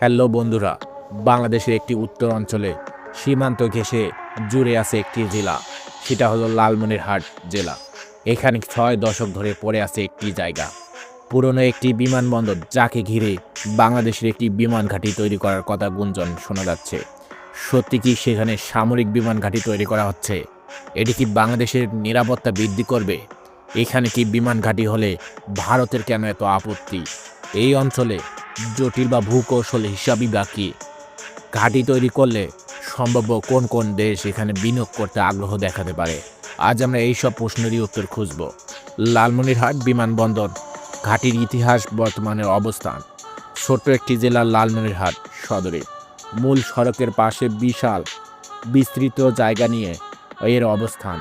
Hello বন্ধুরা, বাংলাদেশের একটি উত্তর অঞ্চলে সীমান্ত ঘেঁষে জুড়ে আছে একটি জেলা। সেটা হলো লালমনিরহাট জেলা। এখানে ছয় দশক ধরে পড়ে আছে একটি জায়গা। পুরনো একটি বিমানবন্দর যাকে ঘিরে বাংলাদেশের একটি বিমান ঘাঁটি তৈরি করার কথা গুঞ্জন শোনা যাচ্ছে। সত্যি কি সেখানে সামরিক বিমান ঘাঁটি তৈরি করা হচ্ছে? এটি কি বাংলাদেশের নিরাপত্তা বৃদ্ধি করবে? এখানে কি বিমান ঘাঁটি হলে ভারতের কেন এত আপত্তি? এই অঞ্চলে জটিল বা ভূকৌশল হিসাবই বাকি। ঘাঁটি তৈরি করলে সম্ভাব্য কোন কোন দেশ এখানে বিনিয়োগ করতে আগ্রহ দেখাতে পারে? আজ আমরা এই সব প্রশ্নেরই উত্তর খুঁজব। লালমনিরহাট বিমানবন্দর, ঘাটির ইতিহাস, বর্তমানের অবস্থান। ছোট্ট একটি জেলা লালমনিরহাট সদরে। মূল সড়কের পাশে বিশাল, বিস্তৃত জায়গা নিয়ে এর অবস্থান।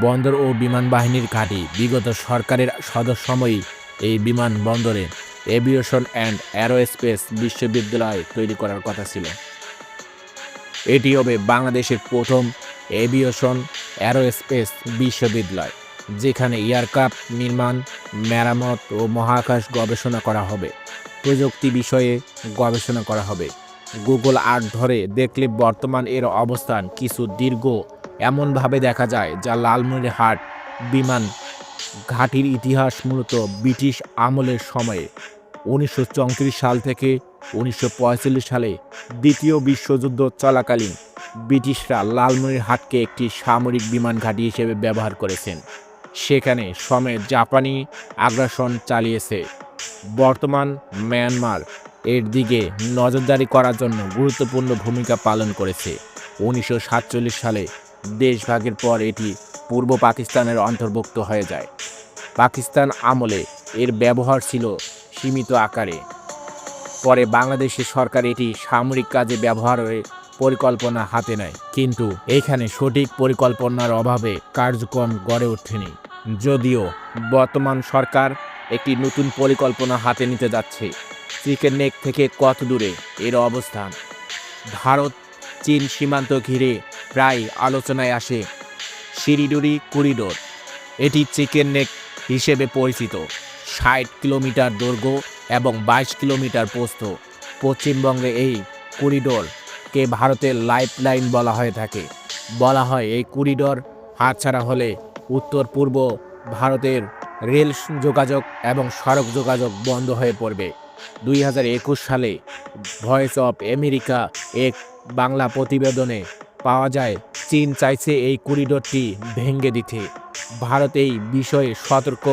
বন্দর ও বিমান বাহিনীর ঘাঁটি বিগত সরকারের সদস্যময়ী এই বিমানবন্দরে এভিয়েশন অ্যান্ড অ্যারোস্পেস বিশ্ববিদ্যালয় তৈরি করার কথা ছিল। এটি হবে বাংলাদেশের প্রথম এভিয়েশন অ্যারোস্পেস বিশ্ববিদ্যালয়, যেখানে এয়ারক্রাফট নির্মাণ, মেরামত ও মহাকাশ গবেষণা করা হবে। প্রযুক্তি বিষয়ে গবেষণা করা হবে। গুগল আর্ট ধরে দেখলে বর্তমান এর অবস্থান কিছু দীর্ঘ, এমনভাবে দেখা যায় যা লালমনিরহাট বিমান ঘাটির ইতিহাস মূলত ব্রিটিশ আমলের সময়ে। উনিশশো চৌত্রিশ সাল থেকে উনিশশো পঁয়তাল্লিশ সালে দ্বিতীয় বিশ্বযুদ্ধ চলাকালীন ব্রিটিশরা লালমনিরহাটকে একটি সামরিক বিমান ঘাঁটি হিসেবে ব্যবহার করেছেন। সেখানে সময়ে জাপানি আগ্রাসন চালিয়েছে। বর্তমান মিয়ানমার এর দিকে নজরদারি করার জন্য গুরুত্বপূর্ণ ভূমিকা পালন করেছে। উনিশশো সাতচল্লিশ সালে দেশভাগের পর এটি পূর্ব পাকিস্তানের অন্তর্ভুক্ত হয়ে যায়। পাকিস্তান আমলে এর ব্যবহার ছিল সীমিত আকারে। পরে বাংলাদেশের সরকার এটি সামরিক কাজে ব্যবহারের পরিকল্পনা হাতে নেয়। কিন্তু এখানে সঠিক পরিকল্পনার অভাবে কার্যক্রম গড়ে ওঠেনি। যদিও বর্তমান সরকার একটি নতুন পরিকল্পনা হাতে নিতে যাচ্ছে। চিকেন নেক থেকে কত দূরে এর অবস্থান? ভারত চীন সীমান্ত ঘিরে প্রায় আলোচনায় আসে শিরিডুরি করিডোর। এটি চিকেন নেক হিসেবে পরিচিত। ষাট কিলোমিটার দৈর্ঘ্য এবং বাইশ কিলোমিটার প্রস্থ। পশ্চিমবঙ্গে এই করিডোরকে ভারতের লাইফ লাইন বলা হয়ে থাকে। বলা হয় এই করিডোর হাতছাড়া হলে উত্তর পূর্ব ভারতের রেল যোগাযোগ এবং সড়ক যোগাযোগ বন্ধ হয়ে পড়বে। দুই হাজার একুশ সালে ভয়েস অফ আমেরিকা এক বাংলা প্রতিবেদনে পাওয়া যায়। চীন চাইছে এই করিডোরটি ভেঙে দিতে। ভারত এই বিষয়ে সতর্ক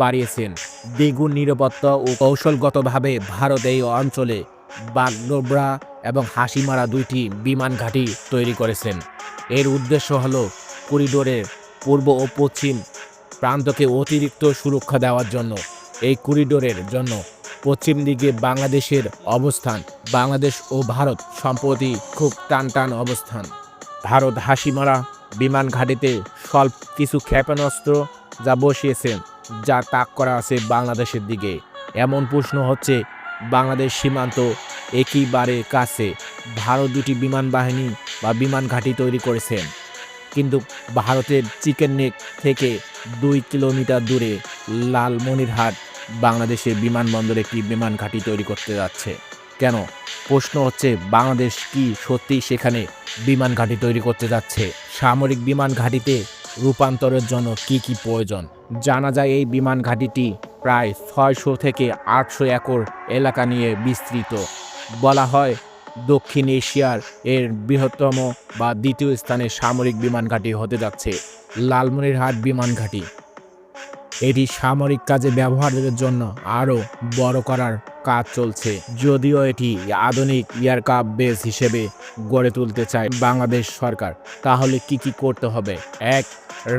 বাড়িয়েছেন। দ্বিগুণ নিরাপত্তা ও কৌশলগতভাবে ভারত এই অঞ্চলে বাগডোবরা এবং হাসিমারা দুইটি বিমান ঘাঁটি তৈরি করেছেন। এর উদ্দেশ্য হল করিডোরের পূর্ব ও পশ্চিম প্রান্তকে অতিরিক্ত সুরক্ষা দেওয়ার জন্য। এই করিডোরের জন্য পশ্চিম দিকে বাংলাদেশের অবস্থান, বাংলাদেশ ও ভারত সম্প্রতি খুব টান টান অবস্থান। ভারত হাসিমারা বিমান ঘাঁটিতে স্বল্প কিছু ক্ষেপণাস্ত্র যা বসিয়েছেন, যা তাক করা আছে বাংলাদেশের দিকে। এমন প্রশ্ন হচ্ছে, বাংলাদেশ সীমান্ত একইবারে কাছে ভারত দুটি বিমান বাহিনী বা বিমান ঘাঁটি তৈরি করেছেন, কিন্তু ভারতের চিকেন নেক থেকে দুই কিলোমিটার দূরে লালমনিরহাট বাংলাদেশের বিমানবন্দরে একটি বিমান ঘাঁটি তৈরি করতে যাচ্ছে। কেন? প্রশ্ন হচ্ছে, বাংলাদেশ কি সত্যিই সেখানে বিমান ঘাঁটি তৈরি করতে যাচ্ছে। সামরিক বিমান ঘাঁটিতে রূপান্তরের জন্য কি কি প্রয়োজন? জানা যায় এই বিমান ঘাঁটিটি প্রায় ছয়শো থেকে আটশো একর এলাকা নিয়ে বিস্তৃত। বলা হয়, দক্ষিণ এশিয়ার এর বৃহত্তম বা দ্বিতীয় স্থানে সামরিক বিমান ঘাঁটি হতে যাচ্ছে, লালমনিরহাট বিমান ঘাঁটি। এটি সামরিক কাজে ব্যবহারের জন্য আরও বড় করার কাজ চলছে। যদিও এটি আধুনিক এয়ারক্রাফট বেস হিসেবে গড়ে তুলতে চায় বাংলাদেশ সরকার, তাহলে কি কি করতে হবে? এক,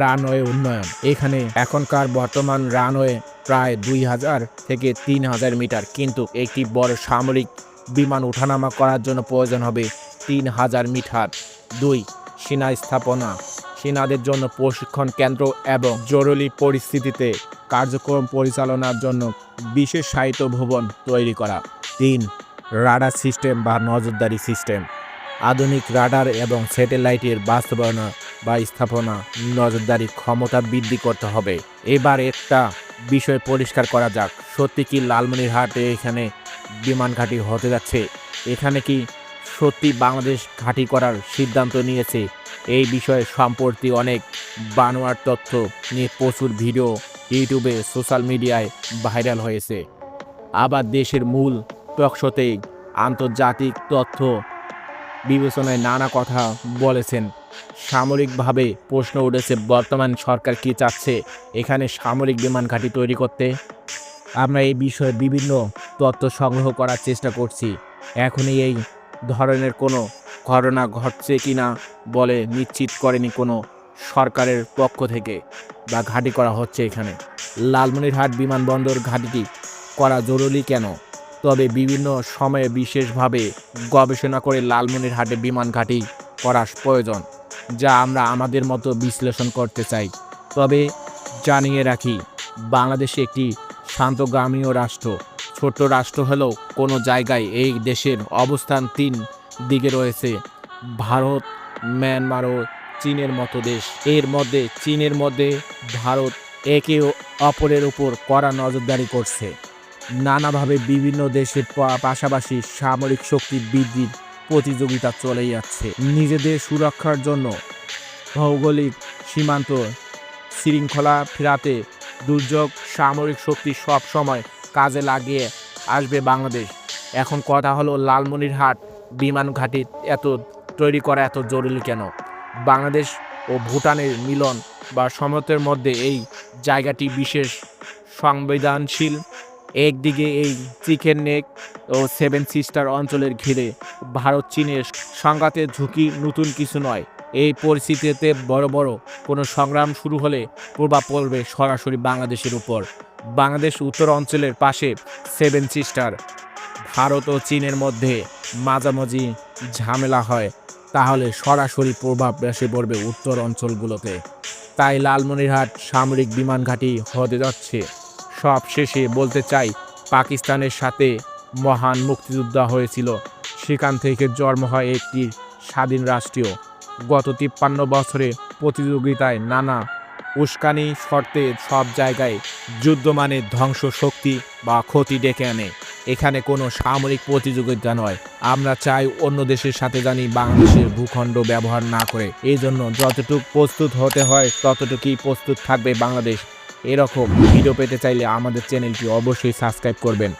রানওয়ে উন্নয়ন। এখানে এখনকার বর্তমান রানওয়ে প্রায় দুই হাজার থেকে তিন হাজার মিটার, কিন্তু একটি বড় সামরিক বিমান ওঠানামা করার জন্য প্রয়োজন হবে তিন হাজার মিটার। দুই, সেনা স্থাপনা। সেনাদের জন্য প্রশিক্ষণ কেন্দ্র এবং জরুরি পরিস্থিতিতে কার্যক্রম পরিচালনার জন্য বিশেষ সাহিত্য ভবন তৈরি করা। তিন, রাডার সিস্টেম বা নজরদারি সিস্টেম। আধুনিক রাডার এবং স্যাটেলাইটের বাস্তবায়ন বা স্থাপনা নজরদারি ক্ষমতা বৃদ্ধি করতে হবে। এবার একটা বিষয় পরিষ্কার করা যাক। সত্যি কি লালমনিরহাটে এখানে বিমান ঘাঁটি হতে যাচ্ছে? এখানে কি সত্যি বাংলাদেশ ঘাঁটি করার সিদ্ধান্ত নিয়েছে? এই বিষয়ে সম্প্রতি অনেক বানোয়ার তথ্য নিয়ে প্রচুর ভিডিও ইউটিউবে সোশ্যাল মিডিয়ায় ভাইরাল হয়েছে। আবার দেশের মূল টকশোতেই আন্তর্জাতিক তথ্য বিবেচনায় নানা কথা বলেছেন। সামরিকভাবে প্রশ্ন উঠেছে, বর্তমান সরকার কি চাচ্ছে? এখানে সামরিক বিমান ঘাঁটি তৈরি করতে? আমরা এই বিষয়ে বিভিন্ন তথ্য সংগ্রহ করার চেষ্টা করছি। এখনই এই ধরনের কোনো ঘটনা ঘটছে কিনা বলে নিশ্চিত করেনি কোনো সরকারের পক্ষ থেকে বা ঘাঁটি করা হচ্ছে এখানে। লালমনিরহাট বিমানবন্দর ঘাঁটিটি করা জরুরি কেন? তবে বিভিন্ন সময়ে বিশেষভাবে গবেষণা করে লালমনিরহাটে বিমান ঘাঁটি করা প্রয়োজন, যা আমরা আমাদের মতো বিশ্লেষণ করতে চাই। তবে জানিয়ে রাখি, বাংলাদেশে একটি শান্তগ্রামীয় রাষ্ট্র। ছোট্ট রাষ্ট্র হলেও কোনো জায়গায় এই দেশের অবস্থান তিন দিকে রয়েছে। ভারত, মিয়ানমার ও চীনের মতো দেশ। এর মধ্যে, চীনের মধ্যে ভারত একে অপরের উপর কড়া নজরদারি করছে। নানাভাবে বিভিন্ন দেশের পাশাপাশি সামরিক শক্তি বৃদ্ধির প্রতিযোগিতা চলে যাচ্ছে। নিজেদের সুরক্ষার জন্য ভৌগোলিক সীমান্ত শৃঙ্খলা ফেরাতে দুর্যোগ সামরিক শক্তি সব সময় কাজে লাগিয়ে আসবে বাংলাদেশ। এখন কথা হলো, লালমনিরহাট বিমান ঘাঁটি এত তৈরি করা এত জরুরি কেন? বাংলাদেশ ও ভুটানের মিলন বা সমতের মধ্যে এই জায়গাটি বিশেষ সংবেদনশীল। একদিকে এই চিকেন নেক ও সেভেন সিস্টার অঞ্চলের ঘিরে ভারত চীনের সংঘাতের ঝুঁকি নতুন কিছু নয়। এই পরিস্থিতিতে বড় বড় কোনো সংগ্রাম শুরু হলে প্রভাব পড়বে সরাসরি বাংলাদেশের উপর। বাংলাদেশ উত্তর অঞ্চলের পাশে সেভেন সিস্টার। ভারত ও চীনের মধ্যে মাঝামাঝি ঝামেলা হয়। তাহলে সরাসরি প্রভাব এসে পড়বে উত্তর অঞ্চলগুলোতে। তাই লালমনিরহাট সামরিক বিমান ঘাঁটি হতে যাচ্ছে। সব শেষে বলতে চাই, পাকিস্তানের সাথে মহান মুক্তিযোদ্ধা হয়েছিল। সেখান থেকে জন্ম হয় একটি স্বাধীন রাষ্ট্রীয়। গত তিপ্পান্ন বছরে প্রতিযোগিতায় নানা উস্কানি, শর্তে সব জায়গায় যুদ্ধ মানে ধ্বংস শক্তি বা ক্ষতি ডেকে আনে। এখানে কোনো সামরিক প্রতিযোগিতা নয়। আমরা চাই অন্য দেশের সাথে জানি বাংলাদেশের ভূখণ্ড ব্যবহার না করে। এই জন্য যতটুকু প্রস্তুত হতে হয়, ততটুকুই প্রস্তুত থাকবে বাংলাদেশ। এরকম ভিডিও পেতে চাইলে আমাদের চ্যানেলটি অবশ্যই সাবস্ক্রাইব করবেন।